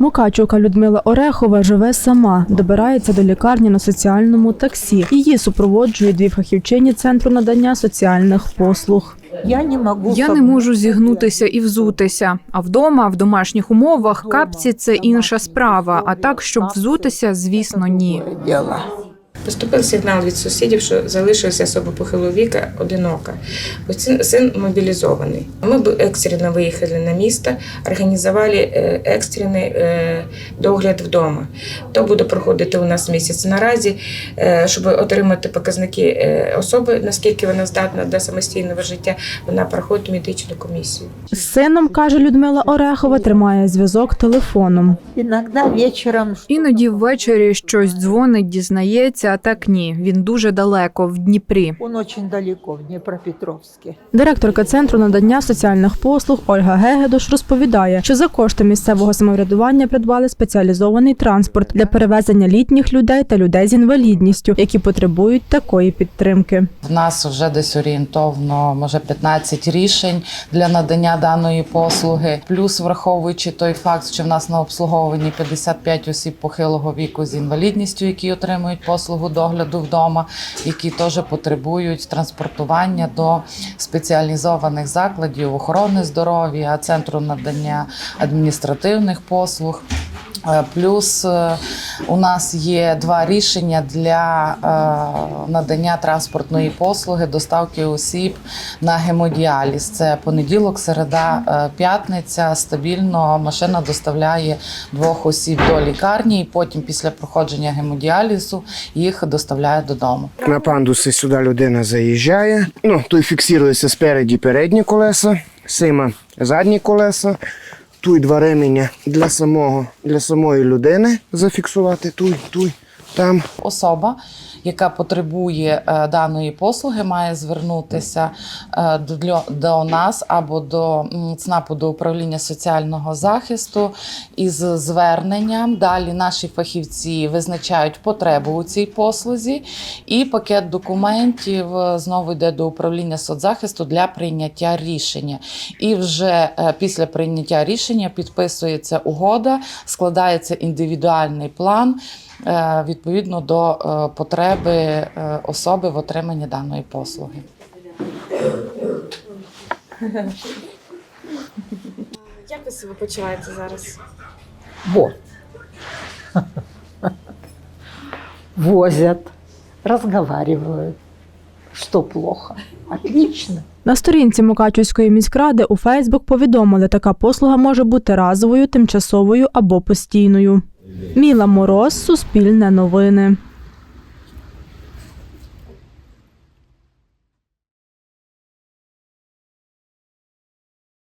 Мукачівка Людмила Орехова живе сама, добирається до лікарні на соціальному таксі. Її супроводжують дві фахівчині центру надання соціальних послуг. Я не можу Я не можу зігнутися і взутися. А вдома, в домашніх умовах, капці це інша справа. А так, щоб взутися, звісно, ні. Поступив сигнал від сусідів, що залишилася особа похилого віка одинока, бо син- син мобілізований. Ми екстрено виїхали на місто, організували е, екстрений е, догляд вдома. То буде проходити у нас місяць. Наразі, е, щоб отримати показники особи, наскільки вона здатна до самостійного життя, вона проходить медичну комісію. З сином, каже Людмила Орехова, тримає зв'язок телефоном. Іноді ввечері щось дзвонить, дізнається, а так ні. Він дуже далеко, в Дніпрі. он очень далеко, в Днепропетровске. Директорка центру надання соціальних послуг Ольга Гегедош розповідає, що за кошти місцевого самоврядування придбали спеціалізований транспорт для перевезення літніх людей та людей з інвалідністю, які потребують такої підтримки. В нас вже десь орієнтовно може 15 рішень для надання даної послуги. Плюс враховуючи той факт, що в нас на обслуговуванні 55 осіб похилого віку з інвалідністю, які отримують послугу догляду вдома, які теж потребують транспортування до спеціалізованих закладів охорони здоров'я, центру надання адміністративних послуг. Е, Плюс е, у нас є два рішення для е, надання транспортної послуги, доставки осіб на гемодіаліз. Це понеділок, середа, п'ятниця. Стабільно машина доставляє двох осіб до лікарні, і потім, після проходження гемодіалізу, їх доставляє додому. На пандуси сюди людина заїжджає. Ну, тут фіксується спереді передні колеса, сима задні колеса. Тут два ременя для самого для самої людини зафіксувати. туй, тут, там. Особа, яка потребує е, даної послуги, має звернутися е, до, до нас або до ЦНАПу до управління соціального захисту із зверненням. Далі наші фахівці визначають потребу у цій послузі, і пакет документів е, знову йде до управління соцзахисту для прийняття рішення. І вже після прийняття рішення підписується угода, складається індивідуальний план е, відповідно до е, потреби е, особи в отриманні даної послуги. Як ви себе почуваєте зараз? Вот. Возят, разговаривают. Что плохо? Отлично. На сторінці Мукачівської міськради у Фейсбук повідомили, така послуга може бути разовою, тимчасовою або постійною. Міла Мороз, Суспільне новини.